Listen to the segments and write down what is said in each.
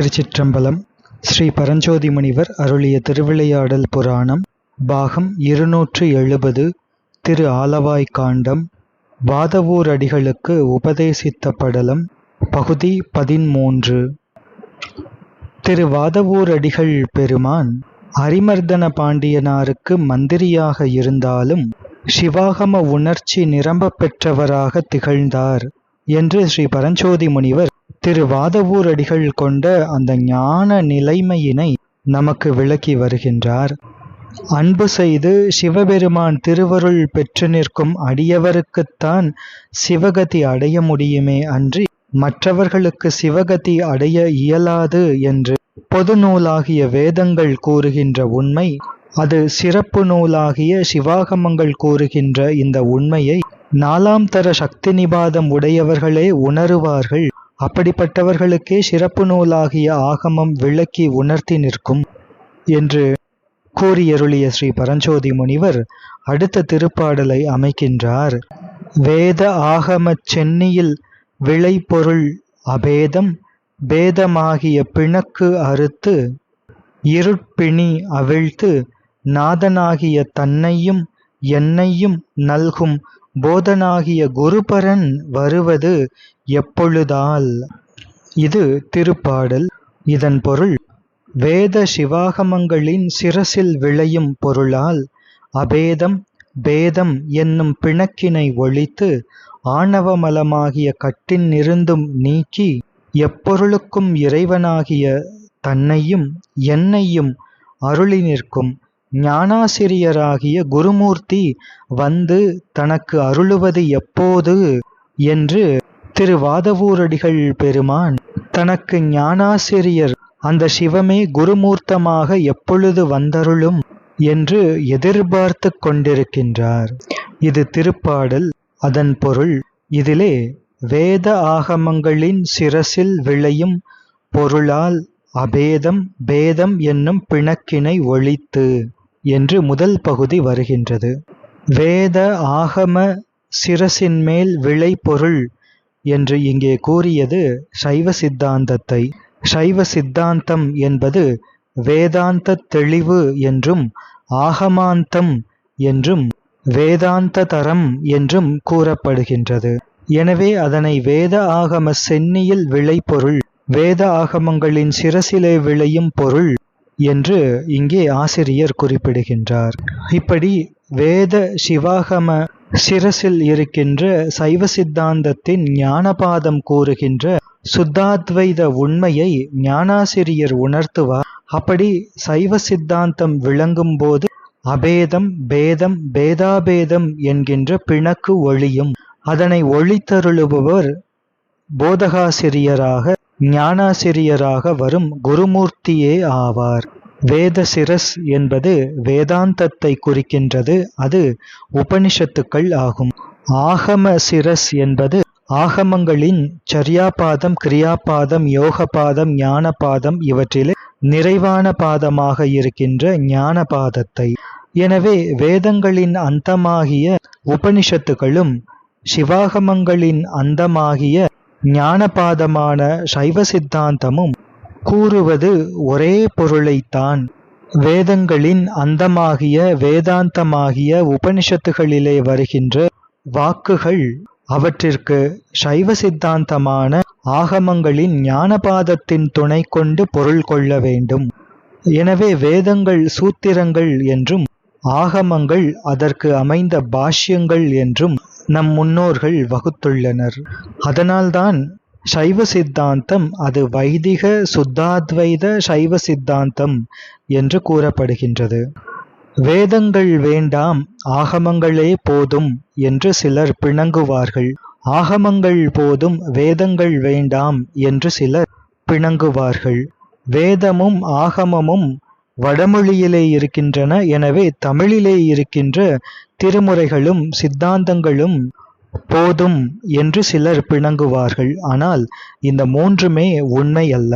திருச்சிற்றம்பலம் ஸ்ரீ பரஞ்சோதி முனிவர் அருளிய திருவிளையாடல் புராணம் பாகம் இருநூற்று எழுபது திரு ஆலவாய் காண்டம் வாதவூர் அடிகளுக்கு உபதேசித்த படலம் பகுதி பதிமூன்று திரு வாதவூர் அடிகள் பெருமான் அரிமர்தன பாண்டியனாருக்கு மந்திரியாக இருந்தாலும் சிவாகம உணர்ச்சி நிரம்ப பெற்றவராக திகழ்ந்தார் என்று ஸ்ரீ பரஞ்சோதி முனிவர் திரு வாதவூரடிகள் கொண்ட அந்த ஞான நிலைமையினை நமக்கு விளக்கி வருகின்றார். அன்பு செய்து சிவபெருமான் திருவருள் பெற்று நிற்கும் அடியவருக்குத்தான் சிவகதி அடைய முடியுமே அன்றி மற்றவர்களுக்கு சிவகதி அடைய இயலாது என்று பொது நூலாகிய வேதங்கள் கூறுகின்ற உண்மை அது சிறப்பு நூலாகிய சிவாகமங்கள் கூறுகின்ற இந்த உண்மையை நாலாம் தர சக்தி நிபாதம் உடையவர்களே உணருவார்கள். அப்படிப்பட்டவர்களுக்கே சிறப்பு நூலாகிய ஆகமம் விளக்கி உணர்த்தி நிற்கும் என்று கூறியருளிய ஸ்ரீ பரஞ்சோதி முனிவர் அடுத்த திருப்பாடலை அமைக்கின்றார். வேத ஆகமச் சென்னியில் விளைபொருள் அபேதம் பேதமாகிய பிணக்கு அறுத்து இருட்பிணி அவிழ்த்து நாதனாகிய தன்னையும் என்னையும் நல்கும் போதனாகிய குருபரன் வருவது எப்பொழுதால்? இது திருப்பாடல். இதன் பொருள் வேத சிவாகமங்களின் சிரசில் விளையும் பொருளால் அபேதம் பேதம் என்னும் பிணக்கினை ஒழித்து ஆணவமலமாகிய கட்டினிருந்தும் நீக்கி எப்பொருளுக்கும் இறைவனாகிய தன்னையும் என்னையும் அருளி நிற்கும். ஞானாசிரியராகிய குருமூர்த்தி வந்து தனக்கு அருளுவது எப்போது என்று திரு வாதவூரடிகள் பெருமான் தனக்கு ஞானாசிரியர் அந்த சிவமே குருமூர்த்தமாக எப்பொழுது வந்தருளும் என்று எதிர்பார்த்து கொண்டிருக்கின்றார். இது திருப்பாடல். அதன் பொருள் இதிலே வேத ஆகமங்களின் சிரசில் விளையும் பொருளால் அபேதம் பேதம் என்னும் பிணக்கினை ஒழித்து என்று முதல் பகுதி வருகின்றது. வேத ஆகம சிரசின் மேல் விளை பொருள் என்று இங்கே கூறியது சைவ சித்தாந்தத்தை. சைவ சித்தாந்தம் என்பது வேதாந்த தெளிவு என்றும் ஆகமாந்தம் என்றும் வேதாந்த தரம் என்றும் கூறப்படுகின்றது. எனவே அதனை வேத ஆகம சென்னியில் விளைபொருள் வேத ஆகமங்களின் சிரசிலே விளையும் பொருள் என்று இங்கே ஆசிரியர் குறிப்பிடுகின்றார். இப்படி வேத சிவாகம சிரசில் இருக்கின்ற சைவ சித்தாந்தத்தின் ஞானபாதம் கூறுகின்ற சுத்தாத்வைத உண்மையை ஞானாசிரியர் உணர்த்துவார். அப்படி சைவ சித்தாந்தம் விளங்கும் போது அபேதம் பேதம் பேதாபேதம் என்கின்ற பிணக்கு ஒளியும் அதனை ஒளித்தருளுபவர் போதகாசிரியராக ஞானாசிரியராக வரும் குருமூர்த்தியே ஆவார். வேத சிரஸ் என்பது வேதாந்தத்தை குறிக்கின்றது. அது உபனிஷத்துக்கள் ஆகும். ஆகம சிரஸ் என்பது ஆகமங்களின் சரியாபாதம் கிரியாபாதம் யோகபாதம் ஞானபாதம் இவற்றிலே நிறைவான பாதமாக இருக்கின்ற ஞானபாதத்தை. எனவே வேதங்களின் அந்தமாகிய உபனிஷத்துகளும் சிவாகமங்களின் அந்தமாகிய ஞானபாதமான சைவ சித்தாந்தமும் கூறுவது ஒரே பொருளைத்தான். வேதங்களின் அந்தமாகிய வேதாந்தமாகிய உபனிஷத்துகளிலே வருகின்ற வாக்குகள் அவற்றிற்கு சைவ சித்தாந்தமான ஆகமங்களின் ஞானபாதத்தின் துணை கொண்டு பொருள் கொள்ள வேண்டும். எனவே வேதங்கள் சூத்திரங்கள் என்றும் ஆகமங்கள் அதற்கு அமைந்த பாஷ்யங்கள் என்றும் நம் முன்னோர்கள் வகுத்துள்ளனர். அதனால்தான் சைவ சித்தாந்தம் அது வைதிக சுத்தாத்வைத சைவ சித்தாந்தம் என்று கூறப்படுகின்றது. வேதங்கள் வேண்டாம் ஆகமங்களே போதும் என்று சிலர் பிணங்குவார்கள். ஆகமங்கள் போதும் வேதங்கள் வேண்டாம் என்று சிலர் பிணங்குவார்கள். வேதமும் ஆகமமும் வடமொழியிலே இருக்கின்றன. எனவே தமிழிலே இருக்கின்ற திருமுறைகளும் சித்தாந்தங்களும் போதும் என்று சிலர் பிணங்குவார்கள். ஆனால் இந்த மூன்றுமே உண்மை அல்ல.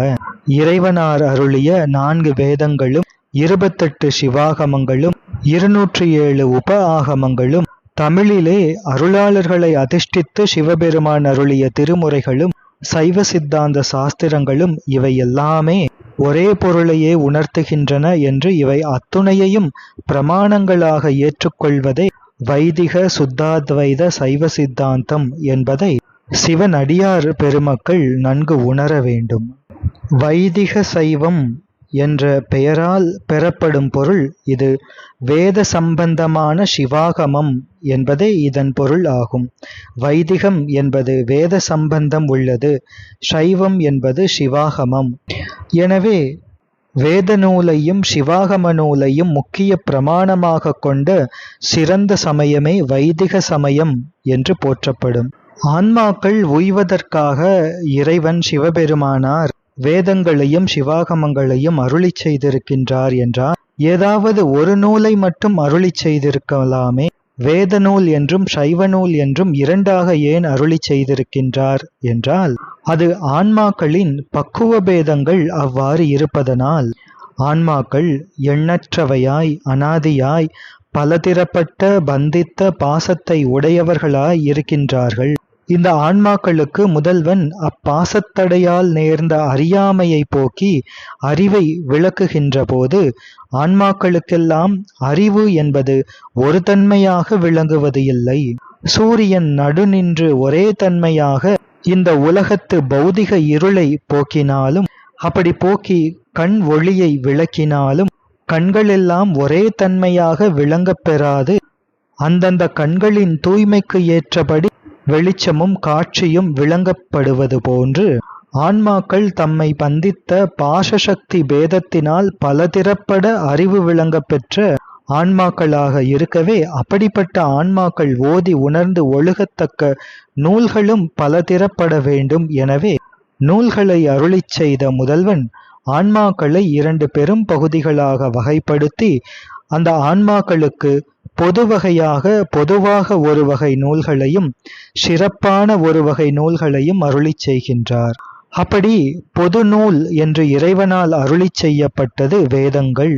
இறைவனார் அருளிய நான்கு வேதங்களும் இருபத்தெட்டு சிவாகமங்களும் இருநூற்றி ஏழு உப ஆகமங்களும் தமிழிலே அருளாளர்களை அதிஷ்டித்து சிவபெருமான் அருளிய திருமுறைகளும் சைவ சித்தாந்த சாஸ்திரங்களும் இவை எல்லாமே ஒரே பொருளையே உணர்த்துகின்றன என்று இவை அத்துணையையும் பிரமாணங்களாக ஏற்றுக்கொள்வதே வைதிக சுத்தாத்வைத சைவ சித்தாந்தம் என்பதை சிவனடியார் பெருமக்கள் நன்கு உணர வேண்டும். வைதிக சைவம் என்ற பெயரால் பெறப்படும் பொருள் இது வேத சம்பந்தமான சிவாகமம் என்பதே இதன் பொருள் ஆகும். வைதிகம் என்பது வேத சம்பந்தம் உள்ளது சைவம் என்பது சிவாகமம். எனவே வேத நூலையும் சிவாகம நூலையும் முக்கிய பிரமாணமாக கொண்ட சிறந்த சமயமே வைதிக சமயம் என்று போற்றப்படும். ஆன்மாக்கள் உய்வதற்காக இறைவன் சிவபெருமானார் வேதங்களையும் சிவாகமங்களையும் அருளி செய்திருக்கின்றார் என்றார் ஏதாவது ஒரு நூலை மட்டும் அருளி செய்திருக்கலாமே வேத நூல் என்றும் சைவ நூல் என்றும் இரண்டாக ஏன் அருளி செய்திருக்கின்றார் என்றால் அது ஆன்மாக்களின் பக்குவ பேதங்கள் அவ்வாறு இருப்பதனால் ஆன்மாக்கள் எண்ணற்றவையாய் அனாதியாய் பலதிரப்பட்ட பந்தித்த பாசத்தை உடையவர்களாய் இருக்கின்றார்கள். இந்த ஆன்மாக்களுக்கு முதல்வன் அப்பாசத்தடையால் நேர்ந்த அறியாமையை போக்கி அறிவை விளக்குகின்ற போது ஆன்மாக்களுக்கெல்லாம் அறிவு என்பது ஒரு தன்மையாக விளங்குவது இல்லை. சூரியன் நடுநின்று ஒரே தன்மையாக இந்த உலகத்து பௌதிக இருளை போக்கினாலும் அப்படி போக்கி கண் ஒளியை விளக்கினாலும் கண்களெல்லாம் ஒரே தன்மையாக விளங்கப் பெறாது. அந்தந்த கண்களின் தூய்மைக்கு ஏற்றபடி வெளிச்சமும் காட்சியும் விளங்கப்படுவது போன்று ஆன்மாக்கள் தம்மை பந்தித்த பாசசக்தி பேதத்தினால் பலதிறப்பட அறிவு விளங்கப் பெற்ற ஆன்மாக்களாக இருக்கவே அப்படிப்பட்ட ஆன்மாக்கள் ஓதி உணர்ந்து ஒழுகத்தக்க நூல்களும் பலதிறப்பட வேண்டும். எனவே நூல்களை அருளிச் செய்த முதல்வன் ஆன்மாக்களை இரண்டு பெரும் பகுதிகளாக வகைப்படுத்தி அந்த ஆன்மாக்களுக்கு பொது வகையாக பொதுவாக ஒரு வகை நூல்களையும் சிறப்பான ஒரு வகை நூல்களையும் அருளிச் செய்கின்றார். அப்படி பொது நூல் என்று இறைவனால் அருளிச் செய்யப்பட்டது வேதங்கள்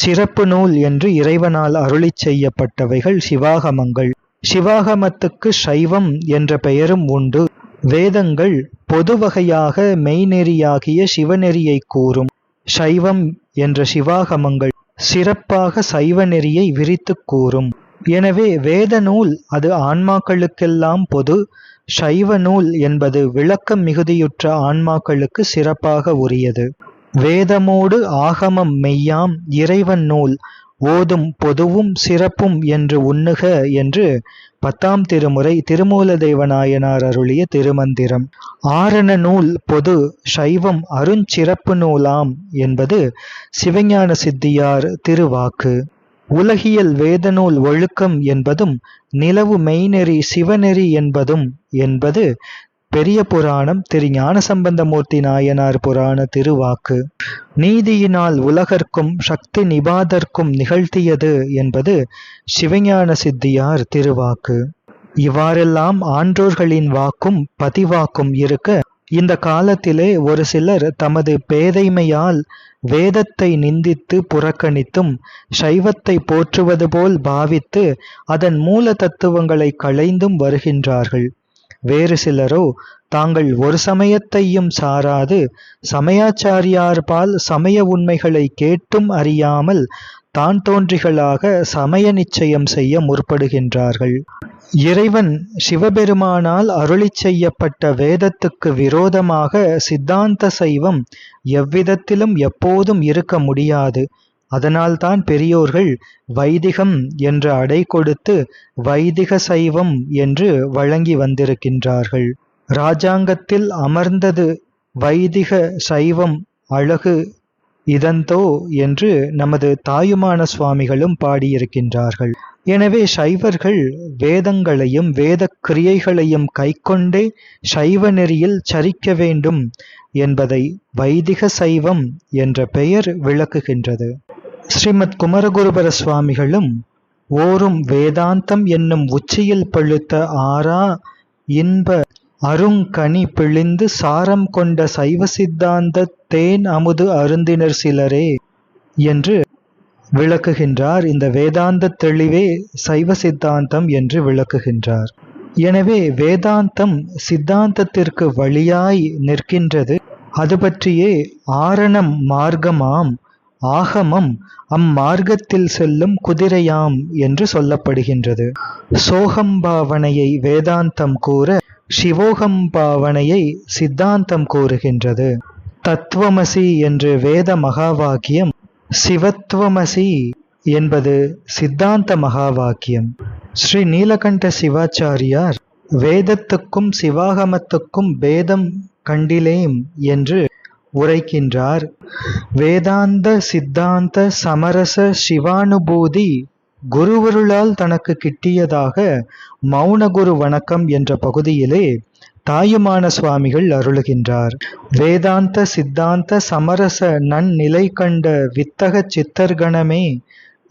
சிறப்பு நூல் என்று இறைவனால் அருளிச் செய்யப்பட்டவைகள் சிவாகமங்கள். சிவாகமத்துக்கு சைவம் என்ற பெயரும் உண்டு. வேதங்கள் பொது வகையாக மெய்நெறியாகிய சிவநெறியை கூறும். சைவம் என்ற சிவாகமங்கள் சிறப்பாக சைவ நெறியை விரித்துக் கூறும். எனவே வேத நூல் அது ஆன்மாக்களுக்கெல்லாம் பொது. சைவ நூல் என்பது விளக்கம் மிகுதியுற்ற ஆன்மாக்களுக்கு சிறப்பாக உரியது. வேதமோடு ஆகமம் மெய்யாம் இறைவன் நூல் ஓதும் பொதுவும் சிறப்பும் என்று உண்ணுக என்று பத்தாம் திருமுறை திருமூல தேவநாயனார் அருளிய திருமந்திரம். ஆரண நூல் பொது சைவம் அருஞ்சிறப்பு நூலாம் என்பது சிவஞான சித்தியார் திருவாக்கு. உலகியல் வேதநூல் ஒழுக்கம் என்பதும் நிலவு மெய்நெறி சிவநெறி என்பதும் என்பது பெரிய புராணம் திரு ஞானசம்பந்தமூர்த்தி நாயனார் புராண திருவாக்கு. நீதியினால் உலகர்க்கும் சக்தி நிபாதர்க்கும் நிகழ்த்தியது என்பது சிவஞான சித்தியார் திருவாக்கு. இவ்வாறெல்லாம் ஆன்றோர்களின் வாக்கும் பதிவாக்கும் இருக்க இந்த காலத்திலே ஒரு சிலர் தமது பேதைமையால் வேதத்தை நிந்தித்து புறக்கணித்தும் சைவத்தை போற்றுவது போல் பாவித்து அதன் மூல தத்துவங்களை களைந்தும் வருகின்றார்கள். வேறு சிலரோ தாங்கள் ஒரு சமயத்தையும் சாராது சமயாச்சாரியார்பால் சமய உண்மைகளை கேட்டும் அறியாமல் தான் தோன்றிகளாக சமய நிச்சயம் செய்ய முற்படுகின்றார்கள். இறைவன் சிவபெருமானால் அருளி செய்யப்பட்ட வேதத்துக்கு விரோதமாக சித்தாந்த சைவம் எவ்விதத்திலும் எப்போதும் இருக்க முடியாது. அதனால்தான் பெரியோர்கள் வைதிகம் என்ற அடை கொடுத்து வைதிக சைவம் என்று வழங்கி வந்திருக்கின்றார்கள். இராஜாங்கத்தில் அமர்ந்தது வைதிக சைவம் அழகு இதந்தோ என்று நமது தாயுமான சுவாமிகளும் பாடியிருக்கின்றார்கள். எனவே சைவர்கள் வேதங்களையும் வேத கிரியைகளையும் கைக்கொண்டே சைவ நெறியில் சரிக்க வேண்டும் என்பதை வைதிக சைவம் என்ற பெயர் விளக்குகின்றது. ஸ்ரீமத் குமரகுருபர சுவாமிகளும் ஓரும் வேதாந்தம் என்னும் உச்சியில் பழுத்த ஆறா இன்ப அருங்கனி பிழிந்து சாரம் கொண்ட சைவ சித்தாந்த தேன் அமுது அருந்தினர் சிலரே என்று விளக்குகின்றார். இந்த வேதாந்த தெளிவே சைவ சித்தாந்தம் என்று விளக்குகின்றார். எனவே வேதாந்தம் சித்தாந்தத்திற்கு வழியாய் நிற்கின்றது. அது பற்றியே ஆரணம் மார்க்கமாம் ஆகமம் அம்மார்க்கத்தில் செல்லும் குதிரையாம் என்று சொல்லப்படுகின்றது. சோகம்பாவனையை வேதாந்தம் கூற சிவோகம் பாவனையை சித்தாந்தம் கூறுகின்றது. தத்துவமசி என்று வேத மகாவாக்கியம் சிவத்துவமசி என்பது சித்தாந்த மகாவாக்கியம். ஸ்ரீ நீலகண்ட சிவாச்சாரியார் வேதத்துக்கும் சிவாகமத்துக்கும் பேதம் கண்டிலேம் என்று உரைக்கின்றார். வேதாந்த சித்தாந்த சமரச சிவானுபூதி குருவருளால் தனக்கு கிட்டியதாக மௌனகுரு வணக்கம் என்ற பகுதியிலே தாயுமான சுவாமிகள் அருளுகின்றார். வேதாந்த சித்தாந்த சமரச நன்னிலை கண்ட வித்தக சித்தர்கணமே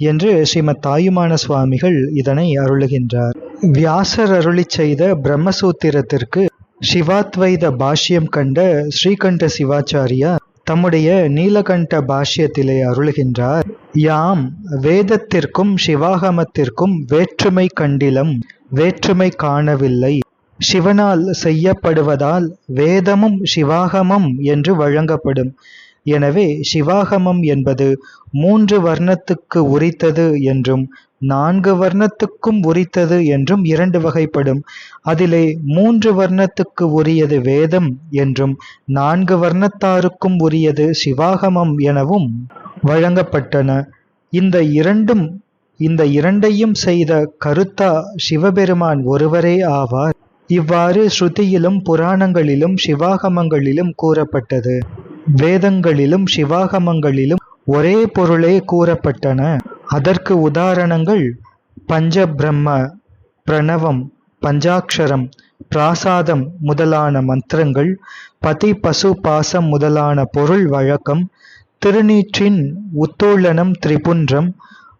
என்று ஸ்ரீமத் தாயுமான சுவாமிகள் இதனை அருளுகின்றார். வியாசர் அருளி செய்த பிரம்மசூத்திரத்திற்கு சிவாத்வைத பாஷ்யம் கண்ட ஸ்ரீகண்ட சிவாச்சாரியார் தம்முடைய நீலகண்ட பாஷ்யத்திலே அருளுகின்றார். யாம் வேதத்திற்கும் சிவாகமத்திற்கும் வேற்றுமை கண்டிலம் வேற்றுமை காணவில்லை. சிவனால் செய்யப்படுவதால் வேதமும் சிவாகமம் என்று வழங்கப்படும். எனவே சிவாகமம் என்பது மூன்று வர்ணத்துக்கு உரித்தது என்றும் நான்கு வர்ணத்துக்கும் உரித்தது என்றும் இரண்டு வகைப்படும். அதிலே மூன்று வர்ணத்துக்கு உரியது வேதம் என்றும் நான்கு வர்ணத்தாருக்கும் உரியது சிவாகமம் எனவும் வழங்கப்பட்டன. இந்த இரண்டும் இந்த இரண்டையும் செய்த கருத்தா சிவபெருமான் ஒருவரே ஆவார். இவ்வாறு ஸ்ருதியிலும் புராணங்களிலும் சிவாகமங்களிலும் கூறப்பட்டது. வேதங்களிலும் சிவாகமங்களிலும் ஒரே பொருளே கூறப்பட்டன. அதற்கு உதாரணங்கள் பஞ்சபிரம்ம பிரணவம் பஞ்சாட்சரம் பிராசாதம் முதலான மந்திரங்கள் பதி பசு பாசம் முதலான பொருள் வழக்கம் திருநீற்றின் உத்தோழனம் திரிபுன்றம்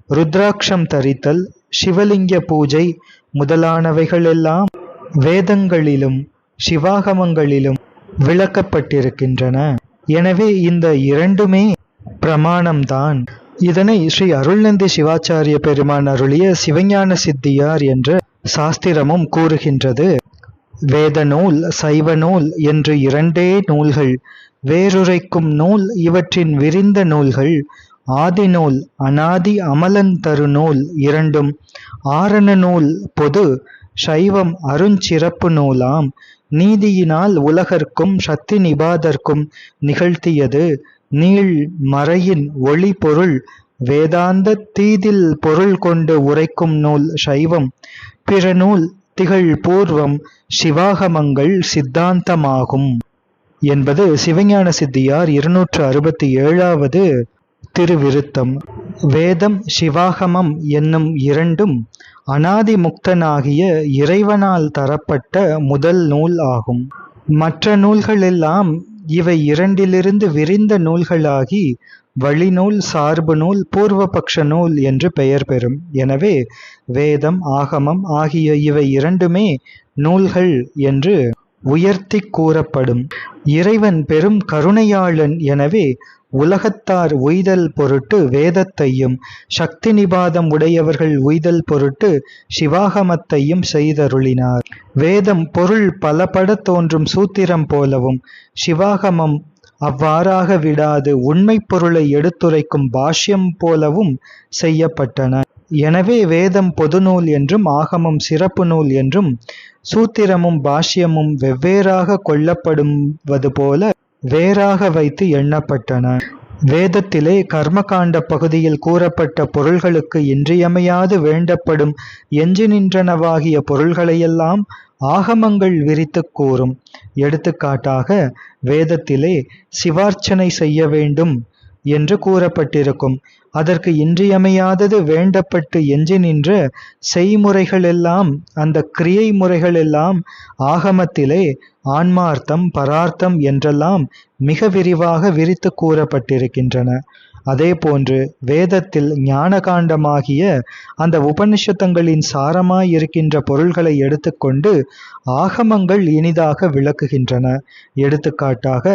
ருத்ராட்சம் தரித்தல் சிவலிங்க பூஜை முதலானவைகளெல்லாம் வேதங்களிலும் சிவாகமங்களிலும் விளக்கப்பட்டிருக்கின்றன. எனவே இந்த இரண்டுமே பிரமாணம்தான். இதனை ஸ்ரீ அருள்நந்தி சிவாச்சாரிய பெருமான் அருளிய சிவஞான சித்தியார் என்ற சாஸ்திரமும் கூறுகின்றது. வேத நூல் சைவ நூல் என்று இரண்டே நூல்கள் வேறுரைக்கும் நூல் இவற்றின் விரிந்த நூல்கள் ஆதி நூல் அனாதி அமலன் தரு நூல் இரண்டும் ஆரண நூல் பொது சைவம் அருஞ்சிறப்பு நூலாம் நீதியினால் உலகர்க்கும் சக்தி நிபாதர்க்கும் நிகழ்த்தியது. நீள் மறையின் ஒளி பொருள் வேதாந்த தீதில் பொருள் கொண்டு உரைக்கும் நூல் சைவம். பிற நூல் திகழ் பூர்வம் சிவாகமங்கள் சித்தாந்தமாகும் என்பது சிவஞான சித்தியார் இருநூற்று அறுபத்தி ஏழாவது திருவிருத்தம். வேதம் சிவாகமம் என்னும் இரண்டும் அனாதி முக்தனாகிய இறைவனால் தரப்பட்ட முதல் நூல் ஆகும். மற்ற நூல்களெல்லாம் இவை இரண்டிலிருந்து விரிந்த நூல்களாகி வழிநூல் சார்பு நூல் பூர்வபக்ஷ நூல் என்று பெயர் பெறும். எனவே வேதம் ஆகமம் ஆகிய இவை இரண்டுமே நூல்கள் என்று உயர்த்தி கூறப்படும். இறைவன் பெரும் கருணையாளன் எனவே உலகத்தார் உய்தல் பொருட்டு வேதத்தையும் சக்தி நிபாதம் உடையவர்கள் உய்தல் பொருட்டு சிவாகமத்தையும் செய்தருளினார். வேதம் பொருள் பலபட தோன்றும் சூத்திரம் போலவும் சிவாகமம் அவ்வாறாக விடாது உண்மை பொருளை எடுத்துரைக்கும் பாஷ்யம் போலவும் செய்யப்பட்டன. எனவே வேதம் பொது நூல் என்றும் ஆகமம் சிறப்பு நூல் என்றும் சூத்திரமும் பாஷ்யமும் வெவ்வேறாக கொள்ளப்படுவது போல வேறாக வைத்து எண்ணப்பட்டன. வேதத்திலே கர்மகாண்ட பகுதியில் கூறப்பட்ட பொருள்களுக்கு இன்றியமையாது வேண்டப்படும் எஞ்சி நின்றனவாகிய பொருள்களையெல்லாம் ஆகமங்கள் விரித்து கூறும். எடுத்துக்காட்டாக வேதத்திலே சிவார்ச்சனை செய்ய வேண்டும். என்று கூறப்பட்டிருக்கும். அதற்கு இன்றியமையாதது வேண்டப்பட்டு எஞ்சி நின்று செய்முறைகளெல்லாம் அந்த கிரியை முறைகளெல்லாம் ஆகமத்திலே ஆன்மார்த்தம் பரார்த்தம் என்றெல்லாம் மிக விரிவாக விரித்து கூறப்பட்டிருக்கின்றன. அதே போன்று வேதத்தில் ஞானகாண்டமாகிய அந்த உபனிஷத்தங்களின் சாரமாய் இருக்கின்ற பொருள்களை எடுத்துக்கொண்டு ஆகமங்கள் இனிதாக விளக்குகின்றன. எடுத்துக்காட்டாக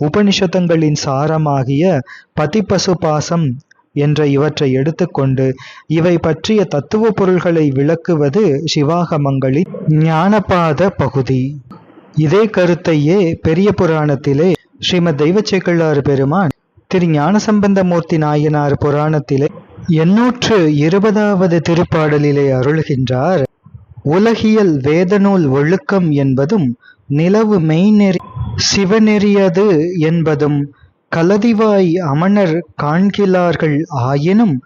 உபனிஷத்தங்களின் சாரமாகிய பதிப்பசு பாசம் என்ற இவற்றை எடுத்துக்கொண்டு இவை பற்றிய தத்துவ பொருள்களை விளக்குவது சிவாகமங்களின் ஞானபாத பகுதி. இதே கருத்தையே பெரிய புராணத்திலே ஸ்ரீமத் தெய்வச்சேக்கள்ளாறு பெருமான் திரு ஞானசம்பந்தமூர்த்தி நாயனார் புராணத்திலே எண்ணூற்று இருபதாவது திருப்பாடலிலே அருள்கின்றார். உலகியல் வேதநூல் ஒழுக்கம் என்பதும் நிலவு மெய்நெறி சிவநெறியது என்பதும் கலதிவாய் அமணர் காண்கிலார்கள் ஆயினும்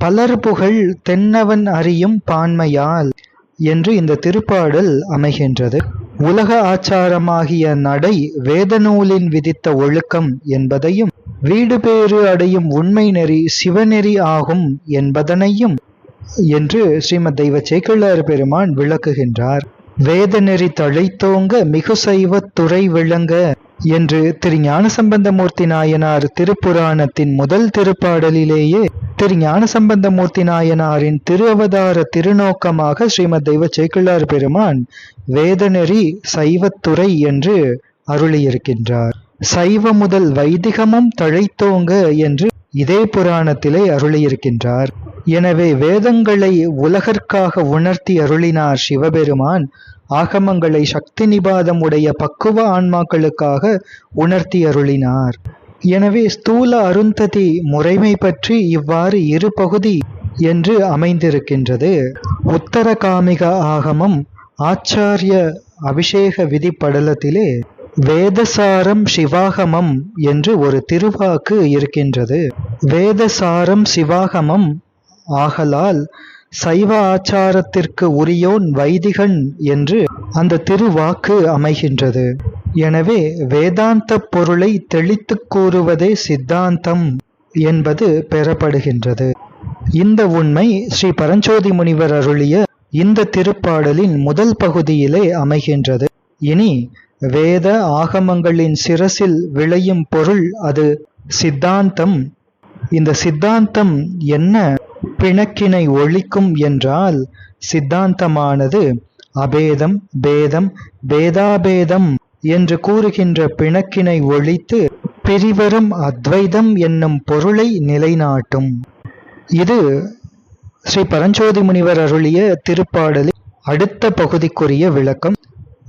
பலர் புகழ் தென்னவன் அறியும் பான்மையால் என்று இந்த திருப்பாடல் அமைகின்றது. உலக ஆச்சாரமாகிய நடை வேதநூலின் விதித்த ஒழுக்கம் என்பதையும் வீடு பேறு அடையும் உண்மை நெறி சிவநெறி ஆகும் என்பதனையும் என்று ஸ்ரீமத் தெய்வ சேக்கிழார் பெருமான் விளக்குகின்றார். வேத நெறி தழைத்தோங்க மிகு சைவ துறை விளங்க என்று திரு ஞானசம்பந்தமூர்த்தி நாயனார் திருப்புராணத்தின் முதல் திருப்பாடலிலேயே திரு ஞானசம்பந்தமூர்த்தி நாயனாரின் திரு அவதார திருநோக்கமாக ஸ்ரீமத் தெய்வ சேக்கிழார் பெருமான் வேதநெறி சைவத்துறை என்று அருளியிருக்கின்றார். சைவ முதல் வைதிகமும் தழைத்தோங்க என்று இதே புராணத்திலே அருளியிருக்கின்றார். எனவே வேதங்களை உலகற்காக உணர்த்தி அருளினார் சிவபெருமான் ஆகமங்களை சக்தி நிபாதம் உடைய பக்குவ ஆன்மாக்களுக்காக உணர்த்தி அருளினார். எனவே ஸ்தூல அருந்ததி முறைமை பற்றி இவ்வாறு இரு பகுதி என்று அமைந்திருக்கின்றது. உத்தர காமிக ஆகமம் ஆச்சாரிய அபிஷேக விதிப்படலத்திலே வேதசாரம் சிவாகமம் என்று ஒரு திருவாக்கு இருக்கின்றது. வேதசாரம் சிவாகமம் ஆகலால் சைவ ஆச்சாரத்திற்கு உரியோன் வைதிகன் என்று அந்த திருவாக்கு அமைகின்றது. எனவே வேதாந்த பொருளை தெளித்துக் கூறுவதே சித்தாந்தம் என்பது பெறப்படுகின்றது. இந்த உண்மை ஸ்ரீ பரஞ்சோதி முனிவர் அருளிய இந்த திருப்பாடலின் முதல் பகுதியிலே அமைகின்றது. இனி வேத ஆகமங்களின் சிரசில் விளையும் பொருள் அது சித்தாந்தம். இந்த சித்தாந்தம் என்ன? பிணக்கினை ஒழிக்கும் என்றால் சித்தாந்தமானது அபேதம் பேதம் பேதாபேதம் என்று கூறுகின்ற பிணக்கினை ஒழித்து பிரிவரும் அத்வைதம் என்னும் பொருளை நிலைநாட்டும். இது ஸ்ரீ பரஞ்சோதி முனிவர் அருளிய திருப்பாடலில் அடுத்த பகுதிக்குரிய விளக்கம்.